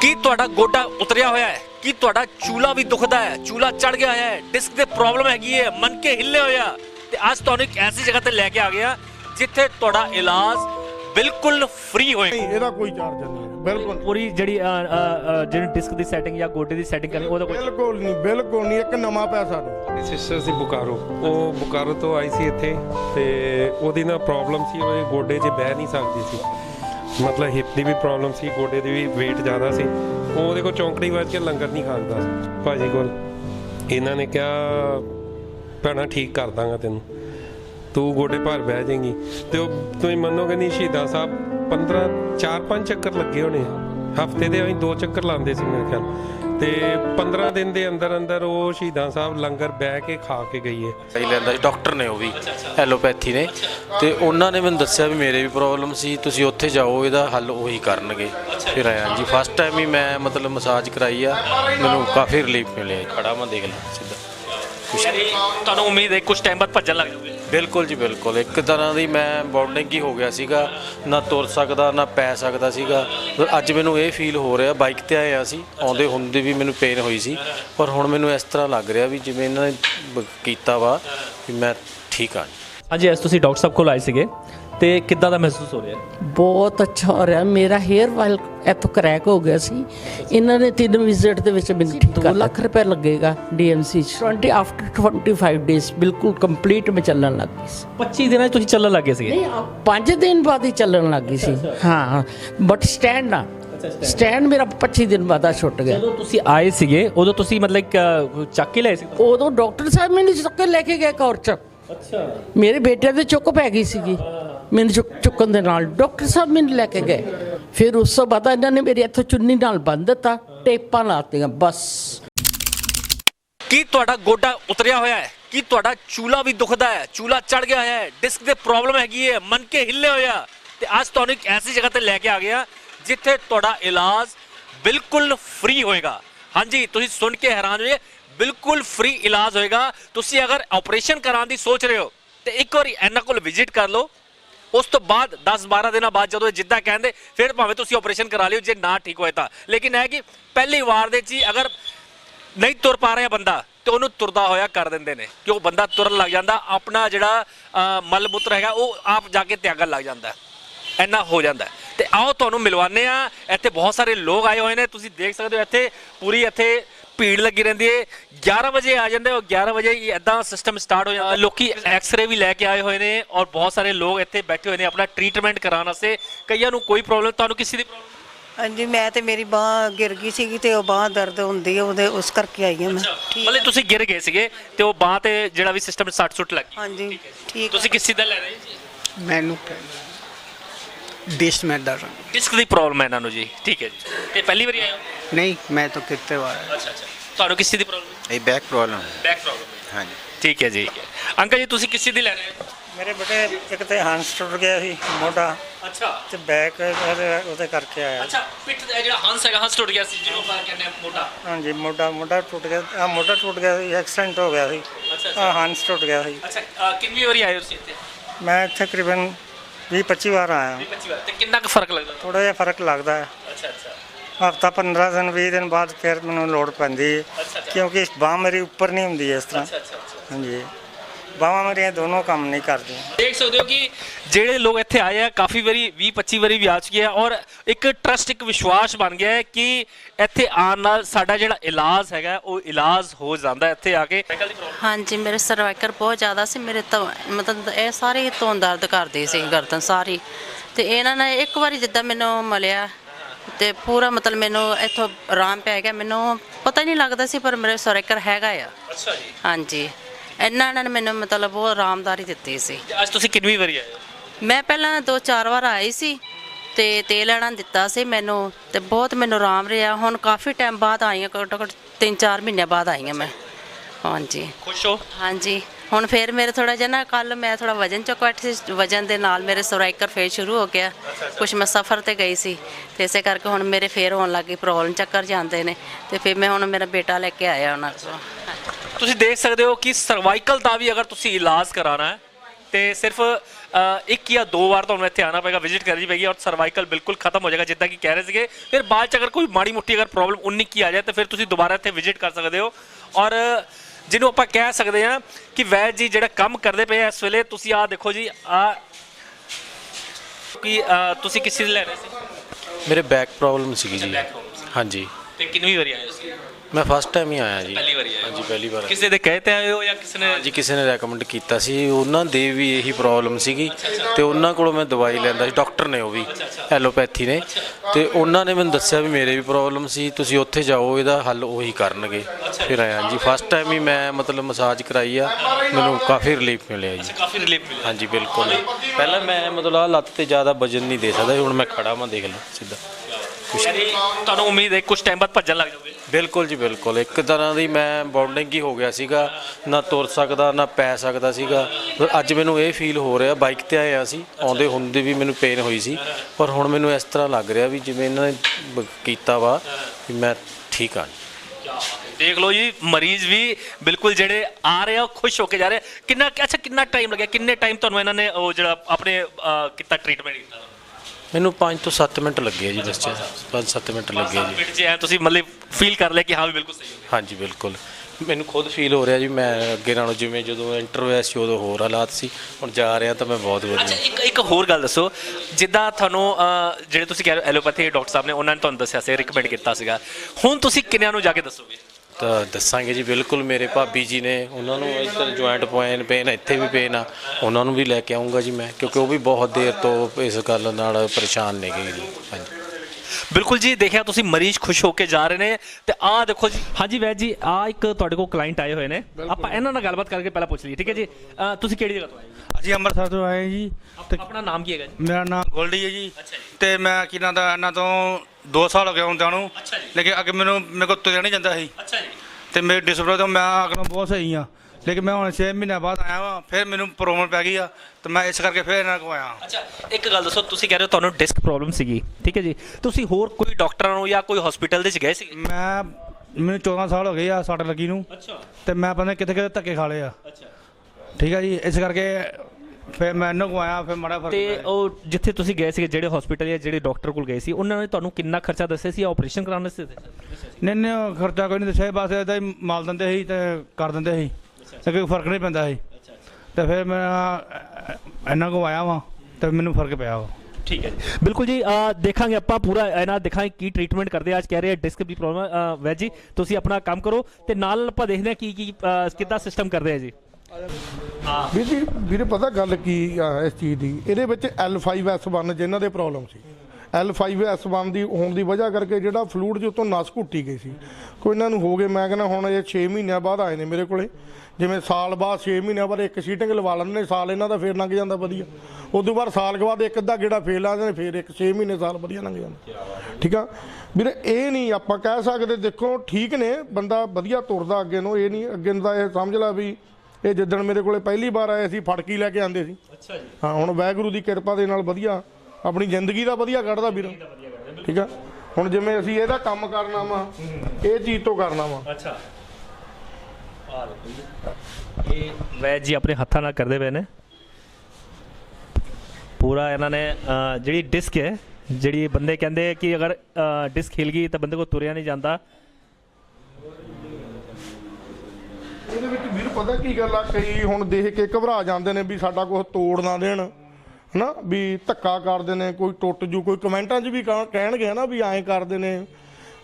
ਕੀ ਤੁਹਾਡਾ ਗੋਡਾ ਉਤਰਿਆ ਹੋਇਆ ਹੈ? ਕੀ ਤੁਹਾਡਾ ਚੂਲਾ ਵੀ ਦੁਖਦਾ ਹੈ? ਚੂਲਾ ਚੜ ਗਿਆ ਹੋਇਆ ਹੈ। ਡਿਸਕ ਦੇ ਪ੍ਰੋਬਲਮ ਹੈਗੀ ਹੈ। ਮਨ ਕੇ ਹਿੱਲੇ ਹੋਇਆ ਤੇ ਅੱਜ ਤੁਹਾਨੂੰ ਇੱਕ ਐਸੀ ਜਗ੍ਹਾ ਤੇ ਲੈ ਕੇ ਆ ਗਿਆ ਜਿੱਥੇ ਤੁਹਾਡਾ ਇਲਾਜ ਬਿਲਕੁਲ ਫ੍ਰੀ ਹੋਏਗਾ ਨਹੀਂ ਇਹਦਾ ਕੋਈ ਚਾਰਜ ਨਹੀਂ ਬਿਲਕੁਲ। ਪੂਰੀ ਜਿਹੜੀ ਜਿਹੜੀ ਡਿਸਕ ਦੀ ਸੈਟਿੰਗ ਜਾਂ ਗੋਡੇ ਦੀ ਸੈਟਿੰਗ ਕਰਨੀ ਉਹਦਾ ਕੋਈ ਬਿਲਕੁਲ ਨਹੀਂ ਬਿਲਕੁਲ ਨਹੀਂ। ਇੱਕ ਨਵਾਂ ਪੈਸਾ ਦੋ ਮੇਰੀ ਸਿਸਟਰ ਸੀ ਬੁਕਾਰੋ। ਉਹ ਬੁਕਾਰੋ ਤੋਂ ਆਈ ਸੀ ਇੱਥੇ ਤੇ ਉਹਦੀ ਨਾ ਪ੍ਰੋਬਲਮ ਸੀ ਉਹ ਗੋਡੇ 'ਚ ਬਹਿ ਨਹੀਂ ਸਕਦੀ ਸੀ। ਮਤਲਬ ਹਿਪ ਦੀ ਵੀ ਪ੍ਰੋਬਲਮ ਸੀ, ਗੋਡੇ ਦੀ ਵੀ weight ਜ਼ਿਆਦਾ ਸੀ। ਉਹ ਉਹਦੇ ਕੋਲ ਚੌਂਕੜੀ ਵੱਜ ਕੇ ਲੰਗਰ ਨਹੀਂ ਖਾਂਦਾ ਸੀ। ਭਾਜੀ ਕੋਲ ਇਹਨਾਂ ਨੇ ਕਿਹਾ, ਭੈਣਾ, ਠੀਕ ਕਰ ਦਾਂਗਾ ਤੈਨੂੰ। ਤੂੰ ਗੋਡੇ ਭਾਰ ਬਹਿ ਜਾਏਗੀ। ਤੇ ਉਹ ਤੁਸੀਂ ਮੰਨੋਗੇ ਨਹੀਂ, ਸ਼ਹੀਦਾਂ ਸਾਹਿਬ 15 4 5 ਚੱਕਰ ਲੱਗੇ ਹੋਣੇ ਹਫ਼ਤੇ ਦੇ ਅਸੀਂ ਦੋ ਚੱਕਰ ਲਾਉਂਦੇ ਸੀ ਮੇਰੇ ਖਿਆਲ। ਤੇ 15 ਦਿਨ ਦੇ ਅੰਦਰ ਅੰਦਰ ਉਹ ਸ਼ਹੀਦਾਂ ਸਾਹਿਬ ਲੰਗਰ ਬਹਿ ਕੇ ਖਾ ਕੇ ਗਈ ਹੈ। ਦਵਾਈ ਲੈਂਦਾ ਸੀ ਡਾਕਟਰ ਨੇ ਉਹ ਵੀ ਐਲੋਪੈਥੀ ਨੇ। ਤੇ ਉਹਨਾਂ ਨੇ ਮੈਨੂੰ ਦੱਸਿਆ ਵੀ ਮੇਰੇ ਵੀ ਪ੍ਰੋਬਲਮ ਸੀ ਤੁਸੀਂ ਉੱਥੇ ਜਾਓ ਇਹਦਾ ਹੱਲ ਉਹੀ ਕਰਨਗੇ। ਫਿਰ ਆਇਆ ਜੀ ਫਸਟ ਟਾਈਮ ਹੀ ਮੈਂ ਮਤਲਬ ਮਸਾਜ ਕਰਾਈ ਆ ਮੈਨੂੰ ਕਾਫੀ ਰਿਲੀਫ ਮਿਲਿਆ ਖੜਾ ਮੈਂ ਦੇਖ ਲਿਆ ਸਿੱਧਾ। ਤੁਹਾਨੂੰ ਉਮੀਦ ਹੈ ਕੁਝ ਟਾਈਮ ਬਾਅਦ ਭੱਜਣ ਲੱਗ ਜਾਓਗੇ? ਬਿਲਕੁਲ ਜੀ ਬਿਲਕੁਲ। ਇੱਕ ਤਰ੍ਹਾਂ ਦੀ ਮੈਂ ਬੌਂਡਿੰਗ ਹੀ ਹੋ ਗਿਆ ਸੀਗਾ। ਨਾ ਤੁਰ ਸਕਦਾ, ਨਾ ਪੈ ਸਕਦਾ ਸੀਗਾ। ਅੱਜ ਮੈਨੂੰ ਇਹ ਫੀਲ ਹੋ ਰਿਹਾ ਬਾਈਕ ਤੇ ਆਏ ਸੀ ਆਉਂਦੇ ਹੁੰਦੇ ਵੀ ਮੈਨੂੰ ਪੇਨ ਹੋਈ ਸੀ। ਪਰ ਹੁਣ ਮੈਨੂੰ ਇਸ ਤਰ੍ਹਾਂ ਲੱਗ ਰਿਹਾ ਵੀ ਜਿਵੇਂ ਇਹਨਾਂ ਨੇ ਕੀਤਾ ਵਾ, ਵੀ ਮੈਂ ਠੀਕ ਹਾਂ ਹਾਂਜੀ ਅੱਜ ਤੁਸੀਂ ਡਾਕਟਰ ਸਾਹਿਬ ਕੋਲ ਆਏ ਸੀਗੇ। ਤੇ ਕਿੱਦਾਂ ਦਾ ਮਹਿਸੂਸ ਹੋ ਰਿਹਾ? ਬਹੁਤ ਅੱਛਾ ਹੋ ਰਿਹਾ। ਮੇਰਾ ਹੇਅਰ ਵਾਲ ਇੱਥੋਂ ਕਰੈਕ ਹੋ ਗਿਆ ਸੀ। ਇਹਨਾਂ ਨੇ ਤਿੰਨ ਵਿਜ਼ਿਟ ਦੇ ਵਿੱਚ ਮੈਨੂੰ ਠੀਕ 2 ਲੱਖ ਰੁਪਏ ਲੱਗੇਗਾ ਡੀਐਮਸੀ 20 ਆਫਟਰ 25 ਡੇਜ਼ ਬਿਲਕੁਲ ਕੰਪਲੀਟ ਮੈਂ ਚੱਲਣ ਲੱਗ ਗਈ ਸੀ। 25 ਦਿਨਾਂ 'ਚ ਤੁਸੀਂ ਚੱਲਣ ਲੱਗੇ ਸੀਗੇ? ਨਹੀਂ 5 ਦਿਨ ਬਾਅਦ ਹੀ ਚੱਲਣ ਲੱਗ ਗਈ ਸੀ। ਹਾਂ ਬਟ ਸਟੈਂਡ ਨਾ ਸਟੈਂਡ ਮੇਰਾ 25 ਦਿਨ ਬਾਅਦ ਆ ਛੁੱਟ ਗਿਆ। ਜਦੋਂ ਤੁਸੀਂ ਆਏ ਸੀਗੇ ਉਦੋਂ ਤੁਸੀਂ ਮਤਲਬ ਚੱਕ ਕੇ ਲਏ ਸੀ? ਉਦੋਂ ਡਾਕਟਰ ਸਾਹਿਬ ਮੈਨੂੰ ਚੁੱਕ ਕੇ ਲੈ ਕੇ ਗਏ ਕੌਰ ਚ। ਅੱਛਾ। ਮੇਰੇ ਬੇਟੇ ਦੇ ਚੁੱਕ ਪੈ ਗਈ ਸੀਗੀ। ਮੈਨੂੰ ਚੁੱਕ- ਚੁੱਕਣ ਦੇ ਨਾਲ ਡਾਕਟਰ ਸਾਹਿਬ ਮੈਨੂੰ ਲੈ ਕੇ ਗਏ। ਫਿਰ ਉਸ ਤੋਂ ਬਾਅਦ ਇਹਨਾਂ ਨੇ ਮੇਰੀ ਇੱਥੋਂ ਚੁੰਨੀ ਨਾਲ ਬੰਨ ਦਿੱਤਾ ਟੇਪਾਂ ਲਾਤੀਆਂ ਬਸ। ਕੀ ਤੁਹਾਡਾ ਗੋਡਾ ਉਤਰਿਆ ਹੋਇਆ ਹੈ? ਕੀ ਤੁਹਾਡਾ ਚੂਲਾ ਵੀ ਦੁਖਦਾ ਹੈ? ਚੂਲਾ ਚੜ ਗਿਆ ਹੋਇਆ ਹੈ। ਡਿਸਕ ਦੇ ਪ੍ਰੋਬਲਮ ਹੈਗੀ ਹੈ। ਮਨ ਕੇ ਹਿੱਲੇ ਹੋਇਆ ਤੇ ਅੱਜ ਤੁਹਾਨੂੰ ਇੱਕ ਐਸੀ ਜਗ੍ਹਾ ਤੇ ਲੈ ਕੇ ਆ ਗਿਆ ਜਿੱਥੇ ਤੁਹਾਡਾ ਇਲਾਜ ਬਿਲਕੁਲ ਫ੍ਰੀ ਹੋਏਗਾ। ਹਾਂਜੀ ਤੁਸੀਂ ਸੁਣ ਕੇ ਹੈਰਾਨ ਹੋਏ। ਬਿਲਕੁਲ ਫ੍ਰੀ ਇਲਾਜ ਹੋਏਗਾ। ਤੁਸੀਂ ਅਗਰ ਆਪਰੇਸ਼ਨ ਕਰਾਉਣ ਦੀ ਸੋਚ ਰਹੇ ਹੋ ਤੇ ਇੱਕ ਵਾਰੀ ਇਹਨਾਂ ਕੋਲ ਵਿਜ਼ਿਟ ਕਰ ਲਓ। ਉਸ ਤੋਂ ਬਾਅਦ 10-12 ਦਿਨਾਂ ਬਾਅਦ ਜਦੋਂ ਇਹ ਜਿੱਦਾਂ ਕਹਿੰਦੇ ਫਿਰ ਭਾਵੇਂ ਤੁਸੀਂ ਆਪਰੇਸ਼ਨ ਕਰਾ ਲਿਓ ਜੇ ਨਾ ਠੀਕ ਹੋਏ ਤਾਂ। ਲੇਕਿਨ ਇਹ ਕਿ ਪਹਿਲੀ ਵਾਰ ਦੇ 'ਚ ਹੀ ਅਗਰ ਨਹੀਂ ਤੁਰ ਪਾ ਰਿਹਾ ਬੰਦਾ ਤੇ ਉਹਨੂੰ ਤੁਰਦਾ ਹੋਇਆ ਕਰ ਦਿੰਦੇ ਨੇ। ਕਿ ਉਹ ਬੰਦਾ ਤੁਰਨ ਲੱਗ ਜਾਂਦਾ ਆਪਣਾ ਜਿਹੜਾ ਅਹ, ਮਲ ਮੂਤਰ ਹੈਗਾ ਉਹ ਆਪ ਜਾ ਕੇ ਤਿਆਗਣ ਲੱਗ ਜਾਂਦਾ ਇੰਨਾ ਹੋ ਜਾਂਦਾ ਹੈ। ਤੇ ਆਓ ਤੁਹਾਨੂੰ ਮਿਲਵਾਨੇ ਆ ਇੱਥੇ ਬਹੁਤ ਸਾਰੇ ਲੋਕ ਆਏ ਹੋਏ ਨੇ। ਤੁਸੀਂ ਦੇਖ ਸਕਦੇ ਹੋ ਇੱਥੇ ਪੂਰੀ ਇੱਥੇ ਭੀੜ ਲੱਗੀ ਰਹਿੰਦੀ ਹੈ 11 ਵਜੇ ਆ ਜਾਂਦੇ ਹੋ 11 ਵਜੇ ਹੀ ਇਦਾਂ ਸਿਸਟਮ ਸਟਾਰਟ ਹੋ ਜਾਂਦਾ। ਲੋਕੀ ਐਕਸ-ਰੇ ਵੀ ਲੈ ਕੇ ਆਏ ਹੋਏ ਨੇ ਔਰ ਬਹੁਤ ਸਾਰੇ ਲੋਕ ਇੱਥੇ ਬੈਠੇ ਹੋਏ ਨੇ ਆਪਣਾ ਟ੍ਰੀਟਮੈਂਟ ਕਰਾਉਣ ਵਾਸਤੇ। ਕਈਆਂ ਨੂੰ ਕੋਈ ਪ੍ਰੋਬਲਮ ਤੁਹਾਨੂੰ ਕਿਸੇ ਦੀ ਪ੍ਰੋਬਲਮ ਹਾਂਜੀ ਮੈਂ ਤੇ ਮੇਰੀ ਬਾਹ ਗਿਰ ਗਈ ਸੀਗੀ ਤੇ ਉਹ ਬਾਹ ਦਰਦ ਹੁੰਦੀ ਹੈ ਉਹਦੇ ਉਸ ਕਰਕੇ ਆਈ ਹਾਂ ਮੈਂ। ਠੀਕ ਮਤਲਬ ਤੁਸੀਂ ਗਿਰ ਗਏ ਸੀਗੇ ਤੇ ਉਹ ਬਾਹ ਤੇ ਜਿਹੜਾ ਵੀ ਸਿਸਟਮ ਸੱਟ ਸੁੱਟ ਲੱਗੀ। ਹਾਂਜੀ ਠੀਕ ਤੁਸੀਂ ਕਿਸ ਦਾ ਲੈ ਰਹੇ ਜੀ ਮੈਨੂੰ ਮੈਦਾ ਡਿਸਕ ਦੀ ਪ੍ਰੋਬਲਮ ਹੈ ਇਹਨਾਂ ਨੂੰ ਜੀ। ਠੀਕ ਹੈ ਜੀ। ਤੇ ਪਹਿਲੀ ਵਾਰੀ ਆਏ ਹੋ? ਨਹੀਂ ਮੈਂ ਤਾਂ ਕਿਤੇ ਵਾਰ ਅੱਛਾ ਅੱਛਾ। ਤੁਹਾਨੂੰ ਕਿਸ ਚੀਜ਼ ਦੀ ਪ੍ਰੋਬਲਮ ਇਹ ਬੈਕ ਪ੍ਰੋਬਲਮ ਬੈਕ ਪ੍ਰੋਬਲਮ ਹਾਂਜੀ। ਠੀਕ ਹੈ ਜੀ। ਅੰਕਲ ਜੀ ਤੁਸੀਂ ਕਿਸ ਚੀਜ਼ ਦੀ ਲੈ ਰਹੇ ਹੋ? ਮੇਰੇ ਬੇਟੇ ਇੱਕ ਤੇ ਹੰਸ ਟੁੱਟ ਗਿਆ ਸੀ ਮੋਢਾ। ਅੱਛਾ। ਤੇ ਬੈਕ ਉਹਦੇ ਉਹਦੇ ਕਰਕੇ ਆਇਆ। ਅੱਛਾ ਪਿੱਠ ਦਾ ਜਿਹੜਾ ਹੰਸ ਹੈਗਾ ਹੰਸ ਟੁੱਟ ਗਿਆ ਸੀ ਜਿਹਨੂੰ ਆਪਾਂ ਕਹਿੰਦੇ ਆ ਮੋਟਾ ਹਾਂਜੀ ਮੋਢਾ ਮੋਢਾ ਟੁੱਟ ਗਿਆ। ਆ ਮੋਢਾ ਟੁੱਟ ਗਿਆ ਸੀ ਐਕਸੀਡੈਂਟ ਹੋ ਗਿਆ ਸੀ। ਅੱਛਾ ਆ ਹੰਸ ਟੁੱਟ ਗਿਆ ਸੀ। ਅੱਛਾ ਕਿੰਨੀ ਵਾਰੀ ਆਏ ਹੋ ਤੁਸੀਂ ਇੱਥੇ? ਮੈਂ ਇੱਥੇ ਤਕਰੀਬਨ 20 25 ਵਾਰ ਆਇਆ। 25 ਵਾਰ। ਤੇ ਕਿੰਨਾ ਕੁ ਫ਼ਰਕ ਲੱਗਦਾ? ਥੋੜਾ ਜਿਹਾ ਫ਼ਰਕ ਲੱਗਦਾ ਹੈ। ਅੱਛਾ ਅੱਛਾ। ਹਫਤਾ 15 ਦਿਨ 20 ਦਿਨ ਬਾਅਦ ਫਿਰ ਮੈਨੂੰ ਲੋੜ ਪੈਂਦੀ ਹੈ। ਕਿਉਂਕਿ ਬਾਹ ਮੇਰੀ ਉੱਪਰ ਨਹੀਂ ਹੁੰਦੀ ਇਸ ਤਰ੍ਹਾਂ। ਅੱਛਾ ਅੱਛਾ ਅੱਛਾ। ਹਾਂਜੀ। ਬਾਹਾਂ ਮੇਰੀਆਂ ਦੋਨੋਂ ਕੰਮ ਨਹੀਂ ਕਰਦੀਆਂ। ਦੇਖ ਸਕਦੇ ਹੋ ਕਿ ਜਿਹੜੇ ਲੋਕ ਇੱਥੇ ਆਏ ਆ ਕਾਫੀ ਵਾਰੀ 20 25 ਵਾਰੀ ਵੀ ਆ ਚੁੱਕੇ ਆ ਔਰ ਇੱਕ ਟਰਸਟ ਇੱਕ ਵਿਸ਼ਵਾਸ ਬਣ ਗਿਆ ਹੈ ਕਿ ਇੱਥੇ ਆਉਣ ਨਾਲ ਸਾਡਾ ਜਿਹੜਾ ਇਲਾਜ ਹੈਗਾ ਉਹ ਇਲਾਜ ਹੋ ਜਾਂਦਾ ਇੱਥੇ ਆ ਕੇ। ਹਾਂਜੀ ਮੇਰੇ ਸਰਵਾਈਕਲ ਬਹੁਤ ਜ਼ਿਆਦਾ ਸੀ। ਮੇਰੇ ਤਾਂ ਮਤਲਬ ਇਹ ਸਾਰੇ ਤੋਂ ਦਰਦ ਕਰਦੇ ਸੀ ਗਰਦਨ ਸਾਰੀ। ਤੇ ਇਹਨਾਂ ਨੇ ਇੱਕ ਵਾਰੀ ਜਿੱਦਾਂ ਮੈਨੂੰ ਮਿਲਿਆ ਤੇ ਪੂਰਾ ਮਤਲਬ ਮੈਨੂੰ ਇੱਥੋਂ ਆਰਾਮ ਪੈ ਗਿਆ। ਮੈਨੂੰ ਪਤਾ ਹੀ ਨਹੀਂ ਲੱਗਦਾ ਸੀ ਪਰ ਮੇਰੇ ਸਰਵਾਈਕਲ ਹੈਗਾ ਆ। ਅੱਛਾ ਜੀ। ਹਾਂਜੀ। ਇਹਨਾਂ ਨੇ ਮੈਨੂੰ ਮਤਲਬ ਉਹ ਆਰਾਮਦਾਰੀ ਦਿੱਤੀ ਸੀ। ਅੱਜ ਤੁਸੀਂ ਕਿੰਨੀ ਵਾਰੀ ਆਏ ਹੋ? ਮੈਂ ਪਹਿਲਾਂ ਦੋ ਚਾਰ ਵਾਰ ਆਈ ਸੀ ਤੇ ਤੇਲ ਲੈਣਾ ਦਿੱਤਾ ਸੀ ਮੈਨੂੰ ਤੇ ਬਹੁਤ ਮੈਨੂੰ ਆਰਾਮ ਰਿਹਾ। ਹੁਣ ਕਾਫੀ ਟਾਈਮ ਬਾਅਦ ਆਈ ਹਾਂ ਘੱਟੋ ਘੱਟ 3-4 ਮਹੀਨੇ ਬਾਅਦ ਆਈ ਹਾਂ ਮੈਂ। ਹਾਂਜੀ। ਖੁਸ਼ ਹੋ? ਹਾਂਜੀ। ਹੁਣ ਫੇਰ ਮੇਰੇ ਥੋੜਾ ਜਿਹਾ ਨਾ ਕੱਲ ਮੈਂ ਥੋੜਾ ਵਜਨ ਚੁੱਕ ਬੈਠੀ ਸੀ ਵਜਨ ਦੇ ਨਾਲ ਮੇਰੇ ਸਰਵਾਈਕਲ ਫੇਰ ਸ਼ੁਰੂ ਹੋ ਗਿਆ। ਕੁਛ ਮੈਂ ਸਫਰ ਤੇ ਗਈ ਸੀ ਤੇ ਇਸੇ ਕਰਕੇ ਹੁਣ ਮੇਰੇ ਫੇਰ ਹੋਣ ਲੱਗੀ ਪ੍ਰੋਬਲਮ ਚੱਕਰ ਜਾਂਦੇ ਨੇ। ਤੇ ਫਿਰ ਮੈਂ ਹੁਣ ਮੇਰਾ ਬੇਟਾ ਲੈ ਕੇ ਆਇਆ ਉਹਨਾਂ ਕੋਲ ਤੁਸੀਂ ਦੇਖ ਸਕਦੇ ਹੋ ਕਿ ਸਰਵਾਈਕਲ ਦਾ ਵੀ ਅਗਰ ਤੁਸੀਂ ਇਲਾਜ ਕਰਾਣਾ ਹੈ ਤੇ ਸਿਰਫ ਇੱਕ ਜਾਂ ਦੋ ਵਾਰ ਤੁਹਾਨੂੰ ਇੱਥੇ ਆਣਾ ਪਏਗਾ ਵਿਜ਼ਿਟ ਕਰਨੀ ਪਏਗੀ ਔਰ ਸਰਵਾਈਕਲ ਬਿਲਕੁਲ ਖਤਮ ਹੋ ਜਾਏਗਾ ਜਿੱਦਾਂ ਕਿ ਕਹਿ ਰਹੇ ਸੀਗੇ। ਫਿਰ ਬਾਅਦ ਚ ਅਗਰ ਕੋਈ ਮਾੜੀ ਮੋਟੀ ਅਗਰ ਪ੍ਰੋਬਲਮ 19 ਕੀ ਆ ਜਾਏ ਤਾਂ ਫਿਰ ਤੁਸੀਂ ਦੁਬਾਰਾ ਇੱਥੇ ਵਿਜ਼ਿਟ ਕਰ ਸਕਦੇ ਹੋ। ਔਰ ਜਿਹਨੂੰ ਆਪਾਂ ਕਹਿ ਸਕਦੇ ਹਾਂ ਕਿ ਵੈਦ ਜੀ ਜਿਹੜਾ ਕੰਮ ਕਰਦੇ ਪਏ ਆ ਇਸ ਵੇਲੇ ਤੁਸੀਂ ਆਹ ਦੇਖੋ ਜੀ ਆ ਕਿ ਅ, ਤੁਸੀਂ ਕਿਸ ਲੈ ਰਹੇ ਸੀ? ਮੇਰੇ ਬੈਕ ਪ੍ਰੋਬਲਮ ਸੀਗੀ ਜੀ। ਹਾਂਜੀ। ਤੇ ਕਿੰਨੀ ਵਾਰੀ ਆਏ ਸੀ? ਮੈਂ ਫਸਟ ਟਾਈਮ ਹੀ ਆਇਆ ਜੀ। ਪਹਿਲੀ ਵਾਰੀ ਆਏ ਹਾਂਜੀ ਪਹਿਲੀ ਵਾਰ। ਕਿਸੇ ਦੇ ਕਹੇ ਤੇ ਆਏ ਹੋ ਜਾਂ ਕਿਸੇ ਨੇ? ਜੀ ਕਿਸੇ ਨੇ ਰეკਮੈਂਡ ਕੀਤਾ ਸੀ। ਉਹਨਾਂ ਦੇ ਵੀ ਇਹੀ ਪ੍ਰੋਬਲਮ ਸੀਗੀ ਤੇ ਉਹਨਾਂ ਕੋਲੋਂ ਮੈਂ ਦਵਾਈ ਲੈਂਦਾ ਸੀ। ਡਾਕਟਰ ਨੇ ਉਹ ਵੀ ਐਲੋਪੈਥੀ ਨੇ। ਤੇ ਉਹਨਾਂ ਨੇ ਮੈਨੂੰ ਦੱਸਿਆ ਵੀ ਮੇਰੇ ਵੀ ਪ੍ਰੋਬਲਮ ਸੀ ਤੁਸੀਂ ਉੱਥੇ ਜਾਓ ਇਹਦਾ ਹੱਲ ਉਹੀ ਕਰਨਗੇ। ਫਿਰ ਆਇਆ ਜੀ। ਫਸਟ ਟਾਈਮ ਹੀ ਮੈਂ ਮਤਲਬ ਮਸਾਜ ਕਰਾਈ ਆ। ਮੈਨੂੰ ਕਾਫੀ ਰਿਲੀਫ ਮਿਲਿਆ ਜੀ। ਕਾਫੀ ਰਿਲੀਫ ਮਿਲਿਆ। ਹਾਂਜੀ ਬਿਲਕੁਲ। ਪਹਿਲਾਂ ਮੈਂ ਮਤਲਬ ਲੱਤ ਤੇ ਜ਼ਿਆਦਾ ਵਜਨ ਨਹੀਂ ਦੇ ਸਕਦਾ ਸੀ, ਹੁਣ ਮੈਂ ਖੜਾ ਮੈਂ ਦੇਖ ਲਓ ਸਿੱਧਾ। ਤੁਹਾਨੂੰ ਉਮੀਦ ਹੈ ਕੁਝ ਟਾਈਮ ਬਾਅਦ ਭੱਜਣ ਲੱਗ ਜਾਓਗੇ? ਬਿਲਕੁਲ ਜੀ ਬਿਲਕੁਲ। ਇੱਕ ਤਰ੍ਹਾਂ ਦੀ ਮੈਂ ਬੌਂਡਿੰਗ ਹੀ ਹੋ ਗਿਆ ਸੀਗਾ। ਨਾ ਤੁਰ ਸਕਦਾ ਨਾ ਪੈ ਸਕਦਾ ਸੀਗਾ। ਅੱਜ ਮੈਨੂੰ ਇਹ ਫੀਲ ਹੋ ਰਿਹਾ ਬਾਈਕ ਤੇ ਆਇਆ ਸੀ ਆਉਂਦੇ ਹੁੰਦੇ ਵੀ ਮੈਨੂੰ ਪੇਨ ਹੋਈ ਸੀ। ਪਰ ਹੁਣ ਮੈਨੂੰ ਇਸ ਤਰ੍ਹਾਂ ਲੱਗ ਰਿਹਾ ਵੀ ਜਿਵੇਂ ਇਹਨਾਂ ਨੇ ਕੀਤਾ ਵਾ ਵੀ ਮੈਂ ਠੀਕ ਹਾਂ। ਦੇਖ ਲਓ ਜੀ ਮਰੀਜ਼ ਵੀ ਬਿਲਕੁਲ ਜਿਹੜੇ ਆ ਰਹੇ ਆ ਖੁਸ਼ ਹੋ ਕੇ ਜਾ ਰਹੇ। ਕਿੰਨਾ ਅੱਛਾ ਕਿੰਨਾ ਟਾਈਮ ਲੱਗਿਆ? ਕਿੰਨੇ ਟਾਈਮ ਤੁਹਾਨੂੰ ਇਹਨਾਂ ਨੇ ਉਹ ਜਿਹੜਾ ਆਪਣੇ ਕੀਤਾ ਟ੍ਰੀਟਮੈਂਟ ਕੀਤਾ? ਮੈਨੂੰ 5 ਤੋਂ 7 ਮਿੰਟ ਲੱਗੇ ਆ ਜੀ ਦੱਸਿਆ। 5-7 ਮਿੰਟ ਲੱਗੇ ਆ ਜੀ। ਮਿੰਟ ਚ ਐ ਤੁਸੀਂ ਮਤਲਬ ਫੀਲ ਕਰ ਲਿਆ ਕਿ ਹਾਂ ਵੀ ਬਿਲਕੁਲ ਸਹੀ ਹੋ ਗਿਆ। ਹਾਂਜੀ ਬਿਲਕੁਲ। ਮੈਨੂੰ ਖੁਦ ਫੀਲ ਹੋ ਰਿਹਾ ਜੀ ਮੈਂ ਅੱਗੇ ਨਾਲੋਂ ਜਿਵੇਂ ਜਦੋਂ ਇੰਟਰ ਹੋਇਆ ਸੀ ਉਦੋਂ ਹੋਰ ਹਾਲਾਤ ਸੀ। ਹੁਣ ਜਾ ਰਿਹਾ ਤਾਂ ਮੈਂ ਬਹੁਤ ਅੱਛਾ ਵਧੀਆ ਇੱਕ ਇੱਕ ਹੋਰ ਗੱਲ ਦੱਸੋ। ਜਿੱਦਾਂ ਤੁਹਾਨੂੰ ਅਹ, ਜਿਹੜੇ ਤੁਸੀਂ ਕਹਿ ਰਹੇ ਐਲੋਪੈਥੀ ਡਾਕਟਰ ਸਾਹਿਬ ਨੇ ਉਹਨਾਂ ਨੇ ਤੁਹਾਨੂੰ ਦੱਸਿਆ ਸੀ ਰეკਮੈਂਡ ਕੀਤਾ ਸੀਗਾ। ਹੁਣ ਤੁਸੀਂ ਕਿੰਨਿਆਂ ਨੂੰ ਜਾ ਕੇ ਦੱਸੋਗੇ? ਤਾਂ ਦੱਸਾਂਗੇ ਜੀ, ਬਿਲਕੁਲ ਮੇਰੇ ਭਾਬੀ ਜੀ ਨੇ ਉਹਨਾਂ ਨੂੰ ਇੱਧਰ ਜੁਆਇੰਟ ਪੋਇੰਟ ਪੇਨ ਇੱਥੇ ਵੀ ਪੇਨ ਆ, ਉਹਨਾਂ ਨੂੰ ਵੀ ਲੈ ਕੇ ਆਉਂਗਾ ਜੀ ਮੈਂ, ਕਿਉਂਕਿ ਉਹ ਵੀ ਬਹੁਤ ਦੇਰ ਤੋਂ ਇਸ ਗੱਲ ਨਾਲ ਪਰੇਸ਼ਾਨ ਨੇਗੇ ਜੀ। ਹਾਂਜੀ। ਬਿਲਕੁਲ ਜੀ ਦੇਖਿਆ ਤੁਸੀਂ ਮਰੀਜ਼ ਖੁਸ਼ ਹੋ ਕੇ ਜਾ ਰਹੇ ਨੇ ਤੇ ਆਹ ਦੇਖੋ ਜੀ। ਹਾਂਜੀ ਵੈਦ ਜੀ ਆ ਇੱਕ ਤੁਹਾਡੇ ਕੋਲ ਕਲਾਇੰਟ ਆਏ ਹੋਏ ਨੇ। ਆਪਾਂ ਇਹਨਾਂ ਨਾਲ ਗੱਲਬਾਤ ਕਰਕੇ ਪਹਿਲਾਂ ਪੁੱਛ ਲਈਏ ਠੀਕ ਹੈ ਜੀ? ਅ, ਤੁਸੀਂ ਕਿਹੜੀ ਜਗ੍ਹਾ ਤੋਂ ਆਏ ਹੋ? ਅਸੀਂ ਅੰਮ੍ਰਿਤਸਰ ਤੋਂ ਆਏ ਜੀ। ਤੇ ਆਪਣਾ ਨਾਮ ਕੀ ਹੈਗਾ ਜੀ? ਮੇਰਾ ਨਾਮ ਗੋਲਡੀ ਹੈ ਜੀ। ਅੱਛਾ ਜੀ। ਤੇ ਮੈਂ ਕੀ ਨਾਂ ਦਾ ਇਹਨਾਂ ਤੋਂ 2 ਸਾਲ ਹੋ ਗਏ ਹੁੰਦਿਆਂ ਨੂੰ ਅੱਛਾ ਜੀ। ਲੇਕਿਨ ਅੱਗੇ ਮੈਨੂੰ ਮੇਰੇ ਕੋਲ ਤੁਰਿਆ ਨਹੀਂ ਜਾਂਦਾ ਸੀ। ਅੱਛਾ ਜੀ। ਤੇ ਮੇਰੇ ਡਿਸਪਲੇ ਤੋਂ ਮੈਂ ਅਗਲੋਂ ਬਹੁਤ ਸਹੀ ਆ ਲੇਕਿਨ ਮੈਂ ਹੁਣ 6 ਮਹੀਨੇ ਬਾਅਦ ਆਇਆ ਵਾਂ ਫਿਰ ਮੈਨੂੰ ਪ੍ਰੋਬਲਮ ਪੈ ਗਈ ਆ ਤੇ ਮੈਂ ਇਸ ਕਰਕੇ ਫਿਰ ਇਹਨਾਂ ਕੋਲ ਆਇਆ। ਅੱਛਾ ਇੱਕ ਗੱਲ ਦੱਸੋ ਤੁਸੀਂ ਕਹਿ ਰਹੇ ਹੋ ਤੁਹਾਨੂੰ ਡਿਸਕ ਪ੍ਰੋਬਲਮ ਸੀਗੀ ਠੀਕ ਹੈ ਜੀ? ਤੁਸੀਂ ਹੋਰ ਕੋਈ ਡਾਕਟਰਾਂ ਨੂੰ ਜਾਂ ਕੋਈ ਹਸਪੀਟਲ ਦੇ ਚ ਗਏ ਸੀ ਮੈਂ ਮੈਨੂੰ 14 ਸਾਲ ਹੋ ਗਏ ਆ ਸੱਟ ਲੱਗੀ ਨੂੰ ਅੱਛਾ। ਤੇ ਮੈਂ ਪਤਾ ਕਿੱਥੇ ਕਿੱਥੇ ਧੱਕੇ ਖਾ ਲਏ ਆ। ਅੱਛਾ। ਠੀਕ ਆ ਜੀ ਇਸ ਕਰਕੇ ਫਿਰ ਮੈਂ ਇਹਨਾਂ ਕੋਲ ਆਇਆ ਫਿਰ ਮਾੜਾ ਫ਼ਰਕ ਤੇ। ਉਹ ਜਿੱਥੇ ਤੁਸੀਂ ਗਏ ਸੀਗੇ ਜਿਹੜੇ ਹਸਪੀਟਲ ਜਾਂ ਜਿਹੜੇ ਡਾਕਟਰ ਕੋਲ ਗਏ ਸੀ ਉਹਨਾਂ ਨੇ ਤੁਹਾਨੂੰ ਕਿੰਨਾ ਖਰਚਾ ਦੱਸਿਆ ਸੀ ਆਪਰੇਸ਼ਨ ਕਰਾਉਣ ਵਾਸਤੇ ਨਹੀਂ ਨਹੀਂ ਉਹ ਖਰਚਾ ਕੋਈ ਨਹੀਂ ਦੱਸਿਆ ਬਸ ਇਹਦਾ ਹੀ ਮਾਲ ਦਿੰਦੇ ਸੀ ਤੇ ਕਰ ਦਿੰਦੇ ਸੀ। ਤੇ ਕੋਈ ਫ਼ਰਕ ਨਹੀਂ ਪੈਂਦਾ ਸੀ। ਤੇ ਫਿਰ ਮੈਂ ਇਹਨਾਂ ਕੋਲ ਆਇਆ ਵਾਂ ਤੇ ਮੈਨੂੰ ਫ਼ਰਕ ਪਿਆ ਵਾ। ਠੀਕ ਹੈ ਜੀ। ਬਿਲਕੁਲ ਜੀ ਅ, ਦੇਖਾਂਗੇ ਆਪਾਂ ਪੂਰਾ ਇਹਨਾਂ ਦੇਖਾਂਗੇ ਕੀ ਟ੍ਰੀਟਮੈਂਟ ਕਰਦੇ ਆ। ਅੱਜ ਕਹਿ ਰਹੇ ਆ ਡਿਸਕ ਦੀ ਪ੍ਰੋਬਲਮ ਵੈਦ ਜੀ ਤੁਸੀਂ ਆਪਣਾ ਕੰਮ ਕਰੋ ਤੇ ਨਾਲ ਆਪਾਂ ਦੇਖਦੇ ਆ ਕੀ ਕੀ ਅ, ਕਿੱਦਾਂ ਸਿਸਟਮ ਕਰਦੇ ਆ ਜੀ। ਵੀਰ ਜੀ ਵੀਰੇ ਪਤਾ ਗੱਲ ਕੀ ਆ ਇਸ ਚੀਜ਼ ਦੀ? ਇਹਦੇ ਵਿੱਚ L5S1 ਜਿਨ੍ਹਾਂ ਦੇ ਪ੍ਰੋਬਲਮ ਸੀ। L5S1 ਦੀ ਹੋਣ ਦੀ ਵਜ੍ਹਾ ਕਰਕੇ ਜਿਹੜਾ ਫਲੂਡ ਦੇ ਉੱਤੋਂ ਨਸ ਘੁੱਟੀ ਗਈ ਸੀ। ਕੋਈ ਇਹਨਾਂ ਨੂੰ ਹੋ ਗਏ ਮੈਂ ਕਹਿੰਦਾ ਹੁਣ ਇਹ 6 ਮਹੀਨਿਆਂ ਬਾਅਦ ਆਏ ਨੇ ਮੇਰੇ ਕੋਲੇ। ਜਿਵੇਂ ਸਾਲ ਬਾਅਦ 6 ਮਹੀਨਿਆਂ ਬਾਅਦ ਇੱਕ ਸੀਟਿੰਗ ਲਵਾ ਲੈਂਦੇ ਸਾਲ ਇਹਨਾਂ ਦਾ ਫੇਰ ਲੰਘ ਜਾਂਦਾ ਵਧੀਆ। ਉਦੋਂ ਬਾਅਦ ਸਾਲ ਕੁ ਬਾਅਦ ਇੱਕ ਅੱਧਾ ਗੇੜਾ ਫੇਰ ਲਾ ਜਾਂਦੇ ਫੇਰ ਇੱਕ 6 ਮਹੀਨੇ ਸਾਲ ਵਧੀਆ ਲੰਘ ਜਾਂਦਾ। ਠੀਕ ਆ? ਵੀਰੇ ਇਹ ਨਹੀਂ ਆਪਾਂ ਕਹਿ ਸਕਦੇ ਦੇਖੋ ਠੀਕ ਨੇ ਬੰਦਾ ਵਧੀਆ ਤੁਰਦਾ ਅੱਗੇ ਨੂੰ ਇਹ ਨਹੀਂ ਅੱਗੇ ਨੂੰ ਤਾਂ ਇਹ ਸਮਝ ਲਾ ਵੀ ਇਹ ਜਿੱਦਣ ਮੇਰੇ ਕੋਲੇ ਪਹਿਲੀ ਵਾਰ ਆਏ ਸੀ ਫੜਕੀ ਲੈ ਕੇ ਆਂਦੇ ਸੀ। ਅੱਛਾ ਜੀ। ਹਾਂ ਹੁਣ ਵਾਹਿਗੁਰੂ ਦੀ ਕਿਰਪਾ ਦੇ ਨਾਲ ਵਧੀਆ। ਆਪਣੀ ਜ਼ਿੰਦਗੀ ਦਾ ਵਧੀਆ ਕੱਢਦਾ ਵੀਰ। ਠੀਕ ਆ? ਹੁਣ ਜਿਵੇਂ ਅਸੀਂ ਇਹਦਾ ਕੰਮ ਕਰਨਾ ਵਾ ਇਹ ਚੀਜ਼ ਤੋਂ ਕਰਨਾ ਵਾ। ਅੱਛਾ। ਇਹ ਵੈਦ ਜੀ ਆਪਣੇ ਹੱਥਾਂ ਨਾਲ ਕਰਦੇ ਪਏ ਨੇ। ਪੂਰਾ ਇਹਨਾਂ ਨੇ ਜਿਹੜੀ ਡਿਸਕ ਹੈ ਜਿਹੜੀ ਬੰਦੇ ਕਹਿੰਦੇ ਕਿ ਅਗਰ ਡਿਸਕ ਹਿਲ ਗਈ ਤਾਂ ਬੰਦੇ ਕੋ ਤੁਰਿਆ ਨਹੀਂ ਜਾਂਦਾ। ਇਹਦੇ ਵਿੱਚ ਵੀਰ ਪਤਾ ਕੀ ਗੱਲ ਆ? ਕਈ ਹੁਣ ਦੇਖ ਕੇ ਘਬਰਾ ਜਾਂਦੇ ਨੇ ਵੀ ਸਾਡਾ ਕੁਝ ਤੋੜ ਨਾ ਦੇਣ। ਹਨਾ? ਵੀ ਧੱਕਾ ਕਰਦੇ ਨੇ, ਕੋਈ ਟੁੱਟ ਜੂ, ਕੋਈ ਕਮੈਂਟਾਂ 'ਚ ਵੀ ਕਹਿਣਗੇ ਹਨਾ ਵੀ ਐਂ ਕਰਦੇ ਨੇ।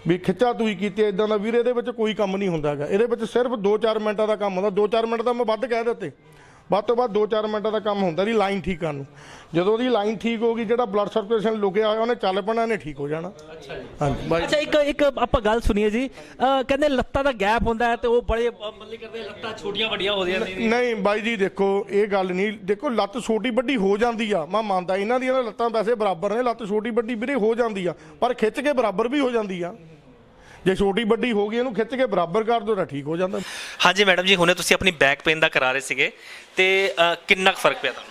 ਵੀ ਖਿੱਚਾ ਤੂਈ ਕੀਤੀ ਇਦਾਂ ਦਾ ਵੀਰ ਇਹਦੇ ਵਿੱਚ ਕੋਈ ਕੰਮ ਨਹੀਂ ਹੁੰਦਾ ਹੈਗਾ। ਇਹਦੇ ਵਿੱਚ ਸਿਰਫ 2-4 ਮਿੰਟਾਂ ਦਾ ਕੰਮ ਹੁੰਦਾ। 2-4 ਮਿੰਟ ਦਾ ਮੈਂ ਵੱਧ ਕਹਿ ਦਿੱਤੇ। ਵੱਧ ਤੋਂ ਵੱਧ 2-4 ਮਿੰਟਾਂ ਦਾ ਕੰਮ ਹੁੰਦਾ ਦੀ ਲਾਈਨ ਠੀਕ ਕਰਨ ਨੂੰ। ਜਦੋਂ ਉਹਦੀ ਲਾਈਨ ਠੀਕ ਹੋ ਗਈ ਜਿਹੜਾ ਬਲੱਡ ਸਰਕੂਲੇਸ਼ਨ ਲੁਕਿਆ ਹੋਇਆ ਉਹਨੇ ਚੱਲ ਪੈਣਾ ਇਹਨੇ ਠੀਕ ਹੋ ਜਾਣਾ। ਅੱਛਾ ਜੀ। ਹਾਂਜੀ। ਬਾਈ ਅੱਛਾ ਇੱਕ ਇੱਕ ਆਪਾਂ ਗੱਲ ਸੁਣੀਏ ਜੀ। ਕਹਿੰਦੇ ਲੱਤਾਂ ਦਾ ਗੈਪ ਹੁੰਦਾ ਹੈ ਤੇ ਉਹ ਬੜੇ ਮਤਲਬ ਕਰਦੇ ਲੱਤਾਂ ਛੋਟੀਆਂ ਵੱਡੀਆਂ ਹੋ ਜਾਂਦੀਆਂ ਨੇ। ਨਹੀਂ ਬਾਈ ਜੀ ਦੇਖੋ ਇਹ ਗੱਲ ਨਹੀਂ। ਦੇਖੋ ਲੱਤ ਛੋਟੀ ਵੱਡੀ ਹੋ ਜਾਂਦੀ ਆ। ਮੈਂ ਮੰਨਦਾ ਇਹਨਾਂ ਦੀਆਂ ਨਾ ਲੱਤਾਂ ਵੈਸੇ ਬਰਾਬਰ ਨੇ। ਲੱਤ ਛੋਟੀ ਵੱਡੀ ਵੀਰੇ ਹੋ ਜਾਂਦੀ ਆ। ਪਰ ਖਿੱਚ ਕੇ ਬਰਾਬਰ ਵੀ ਹੋ ਜਾਂਦੀ ਆ। ਜੇ ਛੋਟੀ ਵੱਡੀ ਹੋ ਗਈ ਇਹਨੂੰ ਖਿੱਚ ਕੇ ਬਰਾਬਰ ਕਰ ਦੋ ਤਾਂ ਠੀਕ ਹੋ ਜਾਂਦਾ। ਹਾਂਜੀ ਮੈਡਮ ਜੀ ਹੁਣੇ ਤੁਸੀਂ ਆਪਣੀ ਬੈਕ ਪੇਨ ਦਾ ਕਰਾ ਰਹੇ ਸੀਗੇ। ਤੇ ਅ, ਕਿੰਨਾ ਕੁ ਫਰਕ ਪਿਆ ਤੁਹਾਨੂੰ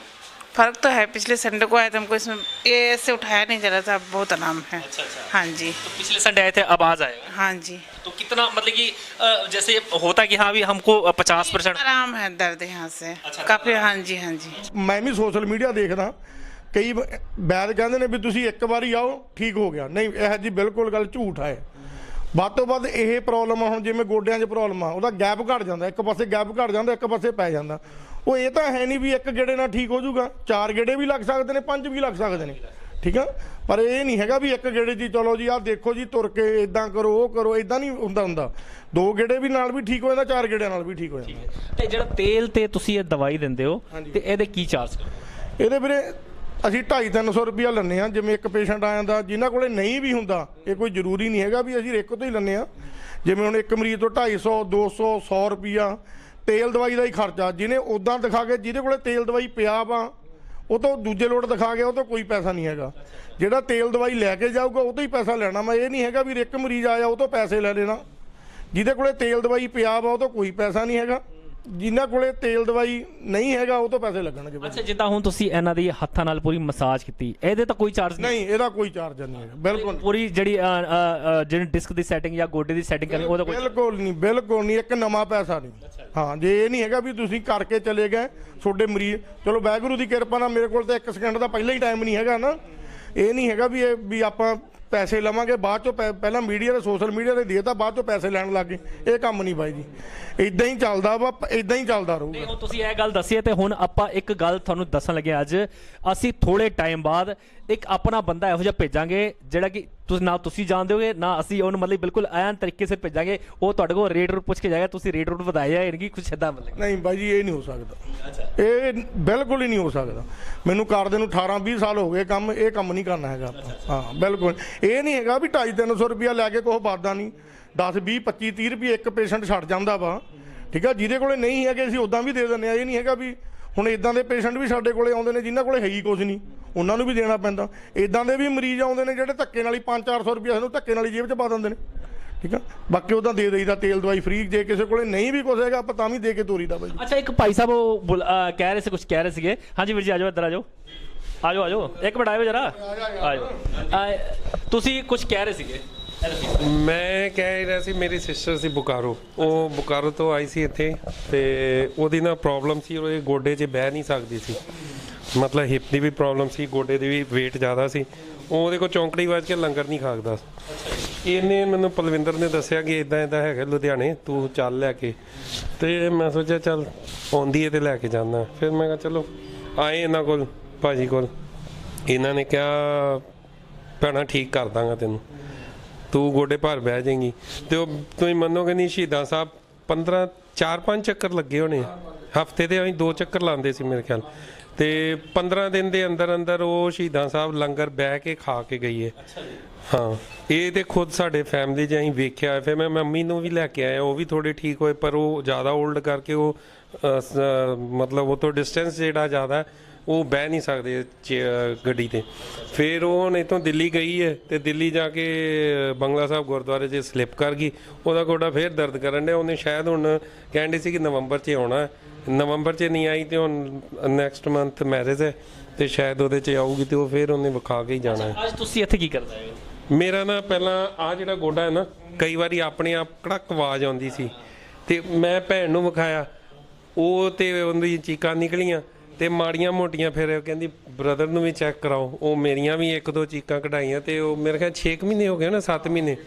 फर्क तो है पिछले संडे को आया था हमको इसमें ये ऐसे उठाया नहीं जा रहा था बहुत आराम है अच्छा अच्छा हाँ जी तो पिछले संडे आए थे अब आज आएगा हाँ जी तो कितना मतलब कि अ, जैसे होता कि हाँ भी हमको पचास परसेंट आराम है दर्द यहाँ से काफी हाँ जी हाँ जी ਮੈਂ ਵੀ ਸੋਸ਼ਲ ਮੀਡੀਆ ਦੇਖਦਾ ਕਈ ਬ- ਵੈਦ ਕਹਿੰਦੇ ਨੇ ਵੀ ਤੁਸੀਂ ਇੱਕ ਵਾਰੀ ਆਓ ਠੀਕ ਹੋ ਗਿਆ ਨਹੀਂ ਇਹ ਜੀ ਬਿਲਕੁਲ ਗੱਲ ਝੂਠ ਹੈ ਵੱਧ ਤੋਂ ਵੱਧ ਇਹ ਪ੍ਰੋਬਲਮ ਹੁਣ ਜਿਵੇਂ ਗੋਡਿਆਂ 'ਚ ਪ੍ਰੋਬਲਮ ਆ ਉਹਦਾ ਗੈਪ ਘਟ ਜਾਂਦਾ ਇੱਕ ਪਾਸੇ ਗੈਪ ਘਟ ਜਾਂਦਾ ਇੱਕ ਪਾਸੇ ਪੈ ਜਾਂਦਾ ਉਹ ਇਹ ਤਾਂ ਹੈ ਨਹੀਂ ਵੀ ਇੱਕ ਗੇੜੇ ਨਾਲ ਠੀਕ ਹੋ ਜਾਊਗਾ। ਚਾਰ ਗੇੜੇ ਵੀ ਲੱਗ ਸਕਦੇ ਨੇ ਪੰਜ ਵੀ ਲੱਗ ਸਕਦੇ ਨੇ। ਠੀਕ ਆ? ਪਰ ਇਹ ਨਹੀਂ ਹੈਗਾ ਵੀ ਇੱਕ ਗੇੜੇ ਹੀ ਚਲੋ ਜੀ ਆਹ ਦੇਖੋ ਜੀ ਤੁਰ ਕੇ ਇਦਾਂ ਕਰੋ ਉਹ ਕਰੋ ਇਦਾਂ ਨਹੀਂ ਹੁੰਦਾ ਹੁੰਦਾ। ਦੋ ਗੇੜੇ ਵੀ ਨਾਲ ਵੀ ਠੀਕ ਹੋ ਜਾਂਦਾ ਚਾਰ ਗੇੜਿਆਂ ਨਾਲ ਵੀ ਠੀਕ ਹੋ ਜਾਂਦਾ। ਤੇ ਜਿਹੜਾ ਤੇਲ ਤੇ ਤੁਸੀਂ ਇਹ ਦਵਾਈ ਦਿੰਦੇ ਹੋ ਤੇ ਇਹਦੇ ਕੀ ਚਾਰਜ ਇਹਦੇ ਵੀਰੇ ਅਸੀਂ 2.5-300 ਰੁਪਿਆ ਲੈਂਦੇ ਆ ਜਿਵੇਂ ਇੱਕ ਪੇਸ਼ੈਂਟ ਆ ਜਾਂਦਾ ਜਿਨ੍ਹਾਂ ਕੋਲੇ ਨਹੀਂ ਵੀ ਹੁੰਦਾ ਇਹ ਕੋਈ ਜ਼ਰੂਰੀ ਨਹੀਂ ਹੈਗਾ ਵੀ ਅਸੀਂ ਇੱਕ ਤੋਂ ਹੀ ਲੈਂਦੇ ਆ ਜਿਵੇਂ ਹੁਣ ਇੱਕ ਮਰੀਜ਼ ਤੋਂ 250 200 100 ਰੁਪਿਆ ਤੇਲ ਦਵਾਈ ਦਾ ਹੀ ਖਰਚਾ। ਜਿਹਨੇ ਉਦਾਂ ਦਿਖਾ ਕੇ ਜਿਹਦੇ ਕੋਲੇ ਤੇਲ ਦਵਾਈ ਪਿਆ ਵਾ, ਉਹ ਤੋਂ ਦੂਜੇ ਲੋਟ ਦਿਖਾ ਗਿਆ ਉਹ ਤੋਂ ਕੋਈ ਪੈਸਾ ਨਹੀਂ ਹੈਗਾ। ਜਿਹੜਾ ਤੇਲ ਦਵਾਈ ਲੈ ਕੇ ਜਾਊਗਾ, ਉਹ ਤੋਂ ਹੀ ਪੈਸਾ ਲੈਣਾ ਮੈਂ ਇਹ ਨਹੀਂ ਹੈਗਾ ਵੀ ਇੱਕ ਮਰੀਜ਼ ਆਇਆ, ਉਹ ਤੋਂ ਪੈਸੇ ਲੈ ਲੈਣਾ। ਜਿਹਦੇ ਕੋਲੇ ਤੇਲ ਦਵਾਈ ਪਿਆ ਵਾ, ਉਹ ਤੋਂ ਕੋਈ ਪੈਸਾ ਨਹੀਂ ਹੈਗਾ। ਜਿਨ੍ਹਾਂ ਕੋਲੇ ਤੇਲ ਦਵਾਈ ਨਹੀਂ ਹੈਗਾ ਉਹ ਤੋਂ ਪੈਸੇ ਲੱਗਣਗੇ ਅੱਛਾ ਜਿੱਦਾਂ ਹੁਣ ਤੁਸੀਂ ਇਹਨਾਂ ਦੀ ਹੱਥਾਂ ਨਾਲ ਪੂਰੀ ਮਸਾਜ ਕੀਤੀ ਇਹਦੇ ਤਾਂ ਕੋਈ ਚਾਰਜ ਨਹੀਂ? ਨਹੀਂ ਇਹਦਾ ਕੋਈ ਚਾਰਜ ਨਹੀਂ ਹੈ ਬਿਲਕੁਲ। ਪੂਰੀ ਜਿਹੜੀ ਅ, ਅ, ਅ, ਜਿਹੜੀ ਡਿਸਕ ਦੀ ਸੈਟਿੰਗ ਜਾਂ ਗੋਡੇ ਦੀ ਸੈਟਿੰਗ ਕਰਨੀ ਉਹਦਾ ਕੋਈ ਬਿਲਕੁਲ ਨਹੀਂ ਬਿਲਕੁਲ ਨਹੀਂ ਇੱਕ ਨਵਾਂ ਪੈਸਾ ਨਹੀਂ। ਹਾਂ ਜੇ ਇਹ ਨਹੀਂ ਹੈਗਾ ਵੀ ਤੁਸੀਂ ਕਰਕੇ ਚਲੇ ਗਏ ਤੁਹਾਡੇ ਮਰੀਜ਼ ਚਲੋ ਵਾਹਿਗੁਰੂ ਦੀ ਕਿਰਪਾ ਨਾਲ ਮੇਰੇ ਕੋਲ ਤਾਂ 1 ਸਕਿੰਟ ਦਾ ਪਹਿਲਾਂ ਹੀ ਟਾਈਮ ਨਹੀਂ ਹੈਗਾ ਨਾ। ਇਹ ਨਹੀਂ ਹੈਗਾ ਵੀ ਇਹ ਵੀ ਆਪਾਂ ਪੈਸੇ ਲਵਾਂਗੇ ਬਾਅਦ ਚੋਂ ਪੈ- ਪਹਿਲਾਂ ਮੀਡੀਆ ਤੇ ਸੋਸ਼ਲ ਮੀਡੀਆ ਤੇ ਦੇਤਾ ਬਾਅਦ ਚੋਂ ਪੈਸੇ ਲੈਣ ਲੱਗੇ ਇਹ ਕੰਮ ਨਹੀਂ ਬਾਈ ਜੀ। ਇਦਾਂ ਹੀ ਚੱਲਦਾ ਵਾ ਇਦਾਂ ਹੀ ਚੱਲਦਾ ਰਹੂਗਾ। ਹੁਣ ਤੁਸੀਂ ਇਹ ਗੱਲ ਦੱਸੀ ਹੈ ਤੇ ਹੁਣ ਆਪਾਂ ਇੱਕ ਗੱਲ ਤੁਹਾਨੂੰ ਦੱਸਣ ਲੱਗੇ ਅੱਜ। ਅਸੀਂ ਥੋੜੇ ਟਾਈਮ ਬਾਅਦ ਇੱਕ ਆਪਣਾ ਬੰਦਾ ਇਹੋ ਜਿਹਾ ਭੇਜਾਂਗੇ ਜਿਹੜਾ ਕਿ ਤੁਸੀਂ ਨਾ ਤੁਸੀਂ ਜਾਣਦੇ ਹੋਗੇ ਨਾ ਅਸੀਂ ਉਹਨੂੰ ਮਤਲਬ ਬਿਲਕੁਲ ਐਨ ਤਰੀਕੇ ਸੇ ਭੇਜਾਂਗੇ। ਉਹ ਤੁਹਾਡੇ ਕੋਲ ਰੇਟ ਰੂਟ ਪੁੱਛ ਕੇ ਜਾਏਗਾ ਤੁਸੀਂ ਰੇਟ ਰੂਟ ਵਧਾਏ ਜਾਏਗੀ ਕੁਛ ਏਦਾਂ ਮਤਲਬ। ਨਹੀਂ ਬਾਈ ਜੀ ਇਹ ਨਹੀਂ ਹੋ ਸਕਦਾ। ਇਹ ਬਿਲਕੁਲ ਹੀ ਨਹੀਂ ਹੋ ਸਕਦਾ। ਮੈਨੂੰ ਕਰਦੇ ਨੂੰ 18 20 ਸਾਲ ਹੋ ਗਏ ਕੰਮ ਇਹ ਕੰਮ ਨਹੀਂ ਕਰਨਾ ਹੈਗਾ ਆਪਾਂ। ਹਾਂ ਬਿਲਕੁਲ। ਇਹ ਨਹੀਂ ਹੈਗਾ ਵੀ 2.5 300 ਰੁਪਿਆ ਲੈ ਕੇ ਕੋਹ ਬਾਦਾ ਨਹੀਂ। 10 20 25 30 ਰੁਪਏ ਇੱਕ ਪੇਸ਼ੈਂਟ ਛੱਡ ਜਾਂਦਾ ਵਾ। ਠੀਕ ਆ, ਜਿਹਦੇ ਕੋਲੇ ਨਹੀਂ ਹੈਗੇ ਅਸੀਂ ਉਦਾਂ ਵੀ ਦੇ ਦਿੰਦੇ ਆ। ਇਹ ਨਹੀਂ ਹੈਗਾ ਵੀ ਹੁਣ ਇਦਾਂ ਦੇ ਪੇਸ਼ੈਂਟ ਵੀ ਸਾਡੇ ਕੋਲੇ ਆਉਂਦੇ ਨੇ ਜਿਨ੍ਹਾਂ ਕੋਲੇ ਹੈ ਹੀ ਕੁਝ ਨਹੀਂ। ਉਹਨਾਂ ਨੂੰ ਵੀ ਦੇਣਾ ਪੈਂਦਾ। ਇਦਾਂ ਦੇ ਵੀ ਮਰੀਜ਼ ਆਉਂਦੇ ਨੇ ਜਿਹੜੇ ਧੱਕੇ ਨਾਲ ਹੀ 5-400 ਰੁਪਏ ਸਾਨੂੰ ਧੱਕੇ ਨਾਲ ਹੀ ਜੇਬ 'ਚ ਪਾ ਦਿੰਦੇ ਨੇ। ਠੀਕ ਆ, ਬਾਕੀ ਉਹਦਾ ਦੇ ਦੇਈਦਾ, ਤੇਲ, ਦਵਾਈ ਫ੍ਰੀ ਜੇ ਕਿਸੇ ਕੋਲੇ ਨਹੀਂ ਵੀ ਕੁਝ ਹੈਗਾ, ਆਪਾਂ ਤਾਂ ਵੀ ਦੇ ਕੇ ਤੋਰੀਦਾ ਬਾਈ ਅੱਛਾ, ਇੱਕ ਭਾਈ ਸਾਹਿਬ ਉਹ ਬੁਲ- ਕਹਿ ਰਹੇ ਸੀ ਕੁਝ ਕਹਿ ਰਹੇ ਸੀਗੇ। ਹਾਂਜੀ ਵੀਰ ਜੀ ਆਜੋ ਇੱਧਰ ਆਜੋ ਆਜੋ ਆਜੋ। ਇੱਕ ਮਿੰਟ ਆਇਓ ਜਰਾ। ਆਜੋ। ਤੁਸੀਂ ਕੁਝ ਕਹਿ ਰਹੇ ਸੀਗੇ। ਮੈਂ ਕਹਿ ਰਿਹਾ ਸੀ, ਮੇਰੀ ਸਿਸਟਰ ਸੀ ਬੁਕਾਰੋ। ਉਹ ਬੁਕਾਰੋ ਤੋਂ ਆਈ ਸੀ ਇੱਥੇ ਤੇ ਉਹਦੀ ਨਾ ਪ੍ਰੋਬਲਮ ਸੀ, ਉਹ ਗੋਡੇ 'ਚ ਬਹਿ ਨਹੀਂ ਸਕਦੀ ਸੀ। ਮਤਲਬ ਹਿਪ ਦੀ ਵੀ ਪ੍ਰੋਬਲਮ ਸੀ, ਗੋਡੇ ਦੀ ਵੀ weight ਜ਼ਿਆਦਾ ਸੀ। ਉਹ ਉਹਦੇ ਕੋਲ ਚੌਂਕੜੀ ਵੱਜ ਕੇ ਲੰਗਰ ਨਹੀਂ ਖਾਕਦਾ। ਇਹਨੇ ਮੈਨੂੰ ਪਲਵਿੰਦਰ ਨੇ ਦੱਸਿਆ ਕਿ ਇਦਾਂ ਇਦਾਂ ਹੈਗਾ ਲੁਧਿਆਣੇ, ਤੂੰ ਚੱਲ ਲੈ ਕੇ। ਤੇ ਮੈਂ ਸੋਚਿਆ, ਚੱਲ ਆਉਂਦੀ ਹੈ ਤੇ ਲੈ ਕੇ ਜਾਂਦਾ। ਫਿਰ ਮੈਂ ਕਿਹਾ, ਚਲੋ, ਆਏ ਇਹਨਾਂ ਕੋਲ। ਭਾਜੀ ਕੋਲ। ਇਹਨਾਂ ਨੇ ਕਿਹਾ ਭੈਣਾ ਠੀਕ ਕਰ ਦਾਂਗਾ ਤੈਨੂੰ। ਤੂੰ ਗੋਡੇ ਭਾਰ ਬਹਿ ਜਾਏਂਗੀ। ਤੇ ਉਹ ਤੁਸੀਂ ਮੰਨੋਗੇ ਨਹੀਂ ਸ਼ਹੀਦਾਂ ਸਾਹਿਬ 15 4 5 ਚੱਕਰ ਲੱਗੇ ਹੋਣੇ ਹਫ਼ਤੇ ਦੇ ਅਸੀਂ ਦੋ ਚੱਕਰ ਲਾਉਂਦੇ ਸੀ ਮੇਰੇ ਖਿਆਲ। ਤੇ 15 ਦਿਨ ਦੇ ਅੰਦਰ ਅੰਦਰ ਉਹ ਸ਼ਹੀਦਾਂ ਸਾਹਿਬ ਲੰਗਰ ਬਹਿ ਕੇ ਖਾ ਕੇ ਗਈ ਹੈ ਹਾਂ ਇਹ ਤੇ ਖੁਦ ਸਾਡੇ ਫੈਮਿਲੀ 'ਚ ਅਸੀਂ ਵੇਖਿਆ ਫਿਰ ਮੈਂ ਮੰਮੀ ਨੂੰ ਵੀ ਲੈ ਕੇ ਆਇਆ ਉਹ ਵੀ ਥੋੜੇ ਠੀਕ ਹੋਏ ਪਰ ਉਹ ਜ਼ਿਆਦਾ 올ਡ ਕਰਕੇ ਉਹ ਮਤਲਬ ਉਹ ਤੋਂ ਡਿਸਟੈਂਸ ਜਿਹੜਾ ਜ਼ਿਆਦਾ ਹੈ, ਉਹ ਬਹਿ ਨਹੀਂ ਸਕਦੇ ਚੇ- ਗੱਡੀ ਤੇ। ਫਿਰ ਉਹ ਹੁਣ ਇੱਥੋਂ ਦਿੱਲੀ ਗਈ ਹੈ ਤੇ ਦਿੱਲੀ ਜਾ ਕੇ ਬੰਗਲਾ ਸਾਹਿਬ ਗੁਰਦੁਆਰੇ 'ਚ ਸਲਿੱਪ ਕਰ ਗਈ। ਉਹਦਾ ਗੋਡਾ ਫੇਰ ਦਰਦ ਕਰਨ ਡਿਆ। ਉਹਨੇ ਸ਼ਾਇਦ ਹੁਣ ਕਹਿੰਦੇ ਸੀ ਕਿ ਨਵੰਬਰ 'ਚ ਆਉਣਾ ਹੈ। ਨਵੰਬਰ 'ਚ ਨਹੀਂ ਆਈ ਤੇ ਹੁਣ ਨੈਕਸਟ ਮੰਥ ਮੈਰਿਜ ਹੈ ਤੇ ਸ਼ਾਇਦ ਉਹਦੇ 'ਚ ਆਊਗੀ ਤੇ ਉਹ ਫੇਰ ਉਹਨੇ ਵਿਖਾ ਕੇ ਹੀ ਜਾਣਾ ਹੈ। ਅੱਜ ਤੁਸੀਂ ਇੱਥੇ ਕੀ ਕਰਦੇ ਹੋ? ਮੇਰਾ ਨਾ ਪਹਿਲਾਂ ਆ ਜਿਹੜਾ ਗੋਡਾ ਹੈ ਨਾ ਕਈ ਵਾਰੀ ਆਪਣੇ ਆਪ ਕੜਕ ਆਵਾਜ਼ ਆਉਂਦੀ ਸੀ। ਤੇ ਮੈਂ ਭੈਣ ਨੂੰ ਵਿਖਾਇਆ। ਉਹ ਤੇ ਉਹਦੀ ਚੀਕਾਂ ਨਿਕਲੀਆਂ। ਤੇ ਮਾੜੀਆਂ ਮੋਟੀਆਂ ਫਿਰ ਉਹ ਕਹਿੰਦੀ ਬ੍ਰਦਰ ਨੂੰ ਵੀ ਚੈੱਕ ਕਰਾਓ। ਉਹ ਮੇਰੀਆਂ ਵੀ ਇੱਕ ਦੋ ਚੀਕਾਂ ਕਢਾਈਆਂ ਤੇ ਉਹ ਮੇਰੇ ਖਿਆਲ 6 ਮਹੀਨੇ ਹੋ ਗਏ ਨਾ 7 ਮਹੀਨੇ।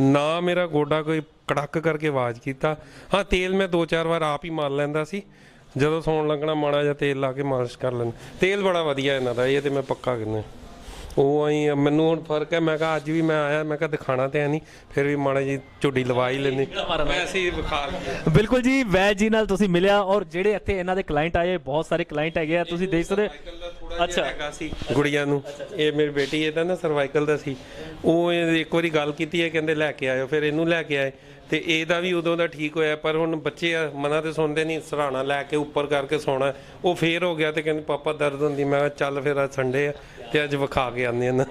ਨਾ ਮੇਰਾ ਗੋਡਾ ਕੋਈ ਕੜਕ ਕਰਕੇ ਆਵਾਜ਼ ਕੀਤਾ। ਹਾਂ, ਤੇਲ ਮੈਂ ਦੋ ਚਾਰ ਵਾਰ ਆਪ ਹੀ ਮਾਰ ਲੈਂਦਾ ਸੀ। ਜਦੋਂ ਸੌਣ ਲੱਗਣਾ, ਮਾੜਾ ਜਿਹਾ ਤੇਲ ਲਾ ਕੇ ਮਾਲਿਸ਼ ਕਰ ਲੈਂਦਾ। ਤੇਲ ਬੜਾ ਵਧੀਆ ਇਹਨਾਂ ਦਾ, ਇਹ ਤੇ ਮੈਂ ਪੱਕਾ ਕਹਿੰਦਾ। ਉਹ ਆਈ ਮੈਨੂੰ ਹੁਣ ਫ਼ਰਕ ਹੈ ਮੈਂ ਕਿਹਾ ਅੱਜ ਵੀ ਮੈਂ ਆਇਆ ਮੈਂ ਕਿਹਾ ਦਿਖਾਣਾ ਤੇ ਹੈ ਨਹੀਂ ਫਿਰ ਵੀ ਮਾੜਾ ਜੀ ਝੁੱਡੀ ਲਵਾ ਹੀ ਲੈਂਦੇ ਵੈਸੇ ਹੀ ਬੁਖਾਰ ਬਿਲਕੁਲ ਜੀ ਵੈਦ ਜੀ ਨਾਲ ਤੁਸੀਂ ਮਿਲਿਆ ਔਰ ਜਿਹੜੇ ਇੱਥੇ ਇਹਨਾਂ ਦੇ ਕਲਾਇੰਟ ਆਏ ਬਹੁਤ ਸਾਰੇ ਕਲਾਇੰਟ ਹੈਗੇ ਆ ਤੁਸੀਂ ਦੇਖ ਸਕਦੇ ਹੋ। ਅੱਛਾ। ਹੈਗਾ ਸੀ। ਗੁੜੀਆਂ ਨੂੰ। ਇਹ ਮੇਰੀ ਬੇਟੀ ਇਹਦਾ ਨਾ ਸਰਵਾਈਕਲ ਦਾ ਸੀ। ਉਹ ਇਹ ਇੱਕ ਵਾਰੀ ਗੱਲ ਕੀਤੀ ਹੈ ਕਹਿੰਦੇ ਲੈ ਕੇ ਆਇਓ ਫਿਰ ਇਹਨੂੰ ਲੈ ਕੇ ਆਏ। ਤੇ ਇਹਦਾ ਵੀ ਉਦੋਂ ਦਾ ਠੀਕ ਹੋਇਆ ਪਰ ਹੁਣ ਬੱਚੇ ਆ ਮਨਾ ਤੇ ਸੁਣਦੇ ਨਹੀਂ ਸਰਾਣਾ ਲੈ ਕੇ ਉੱਪਰ ਕਰਕੇ ਸੌਣਾ। ਉਹ ਫੇਰ ਹੋ ਗਿਆ ਤੇ ਕਹਿੰਦੇ ਪਾਪਾ ਦਰਦ ਹੁੰਦੀ ਮੈਂ ਕਿਹਾ ਚੱਲ ਫਿਰ ਅੱਜ ਸੰਡੇ ਆ ਤੇ ਅੱਜ ਵਿਖਾ ਕੇ ਆਉਂਦੇ ਆ ਨਾ।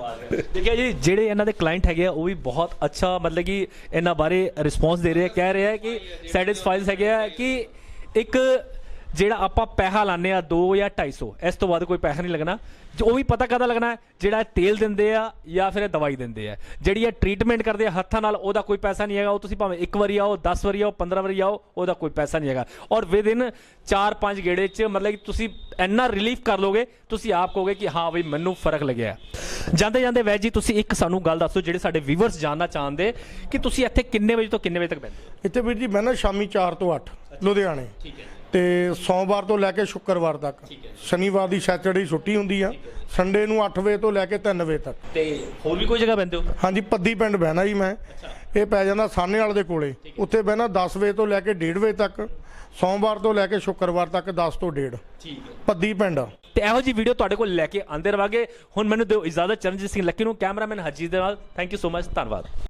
ਠੀਕ ਹੈ ਜੀ ਜਿਹੜੇ ਇਹਨਾਂ ਦੇ ਕਲਾਇੰਟ ਹੈਗੇ ਆ ਉਹ ਵੀ ਬਹੁਤ ਅੱਛਾ ਮਤਲਬ ਕਿ ਇਹਨਾਂ ਬਾਰੇ ਰਿਸਪੌਂਸ ਦੇ ਰਹੇ ਆ। ਕਹਿ ਰਹੇ ਆ ਕਿ ਸੈਟੀਸਫਾਈਡ ਹੈਗੇ ਆ ਕਿ ਇੱਕ ਜਿਹੜਾ ਆਪਾਂ ਪੈਸਾ ਲਾਣੇ ਆ 2 ਜਾਂ 250 ਇਸ ਤੋਂ ਵੱਧ ਕੋਈ ਪੈਸਾ ਨਹੀਂ ਲੱਗਣਾ। ਉਹ ਵੀ ਪਤਾ ਕਦਾ ਲੱਗਣਾ ਜਿਹੜਾ ਤੇਲ ਦਿੰਦੇ ਆ ਜਾਂ ਫਿਰ ਦਵਾਈ ਦਿੰਦੇ ਆ। ਜਿਹੜੀ ਇਹ ਟ੍ਰੀਟਮੈਂਟ ਕਰਦੇ ਆ ਹੱਥਾਂ ਨਾਲ ਉਹਦਾ ਕੋਈ ਪੈਸਾ ਨਹੀਂ ਹੈਗਾ। ਉਹ ਤੁਸੀਂ ਭਾਵੇਂ ਇੱਕ ਵਾਰੀ ਆਓ 10 ਵਾਰੀ ਆਓ 15 ਵਾਰੀ ਆਓ ਉਹਦਾ ਕੋਈ ਪੈਸਾ ਨਹੀਂ ਹੈਗਾ। ਔਰ ਵਿਦ ਇਨ 4-5 ਗੇੜੇ 'ਚ ਮਤਲਬ ਕਿ ਤੁਸੀਂ ਇੰਨਾ ਰਿਲੀਫ ਕਰ ਲੋਗੇ ਤੁਸੀਂ ਆਪ ਕਹੋਗੇ ਕਿ ਹਾਂ ਬਈ ਮੈਨੂੰ ਫ਼ਰਕ ਲੱਗਿਆ। ਜਾਂਦੇ ਜਾਂਦੇ ਵੈਜ ਜੀ ਤੁਸੀਂ ਇੱਕ ਸਾਨੂੰ ਗੱਲ ਦੱਸੋ ਜਿਹੜੇ ਸਾਡੇ ਵੀਵਰਸ ਜਾਨਣਾ ਚਾਹੁੰਦੇ ਕਿ ਤੁਸੀਂ ਇੱਥੇ ਕਿੰਨੇ ਵਜੇ ਤੋਂ ਕਿੰਨੇ ਵਜੇ ਤੱਕ ਬੈਠਦੇ ਇੱਥੇ ਵੀਰ ਜੀ ਮੈਂ ਨਾ ਸ਼ਾਮੀ 4 ਤੋਂ 8 ਲੁਧਿਆਣੇ। ਠੀਕ ਹੈ। ਤੇ ਸੋਮਵਾਰ ਤੋਂ ਲੈ ਕੇ ਸ਼ੁੱਕਰਵਾਰ ਤੱਕ। ਸ਼ਨੀਵਾਰ ਦੀ ਸੈਟਰਡੇ ਛੁੱਟੀ ਹੁੰਦੀ ਆ। ਸੰਡੇ ਨੂੰ 8 ਵਜੇ ਤੋਂ ਲੈ ਕੇ 3 ਵਜੇ ਤੱਕ। ਤੇ ਹੋਰ ਵੀ ਕੋਈ ਜਗ੍ਹਾ ਬੈਠਦੇ ਹੋ? ਹਾਂਜੀ ਪੱਦੀ ਪਿੰਡ ਬਹਿਣਾ ਜੀ ਮੈਂ। ਇਹ ਪੈ ਜਾਂਦਾ ਸਾਹਨੇ ਵਾਲੇ ਦੇ ਕੋਲੇ। ਉੱਥੇ ਬਹਿਣਾ 10 ਵਜੇ ਤੋਂ ਲੈ ਕੇ 1:30 ਵਜੇ ਤੱਕ। ਸੋਮਵਾਰ ਤੋਂ ਲੈ ਕੇ ਸ਼ੁੱਕਰਵਾਰ ਤੱਕ 10 ਤੋਂ 1:30 ਠੀਕ ਹੈ। ਪੱਦੀ ਪਿੰਡ। ਤੇ ਇਹੋ ਜੀ ਵੀਡੀਓ ਤੁਹਾਡੇ ਕੋਲ ਲੈ ਕੇ ਆਂਦੇ ਰਵਾਂਗੇ। ਹੁਣ ਮੈਨੂੰ ਦਿਓ ਇਜਾਜ਼ਤ। ਚਰਨਜੀਤ ਸਿੰਘ ਲੱਕੀ ਨੂੰ ਕੈਮਰਾਮੈਨ ਹਰਜੀਤ ਦੇ ਨਾਲ। ਥੈਂਕ ਯੂ ਸੋ ਮਚ ਧੰਨਵਾਦ।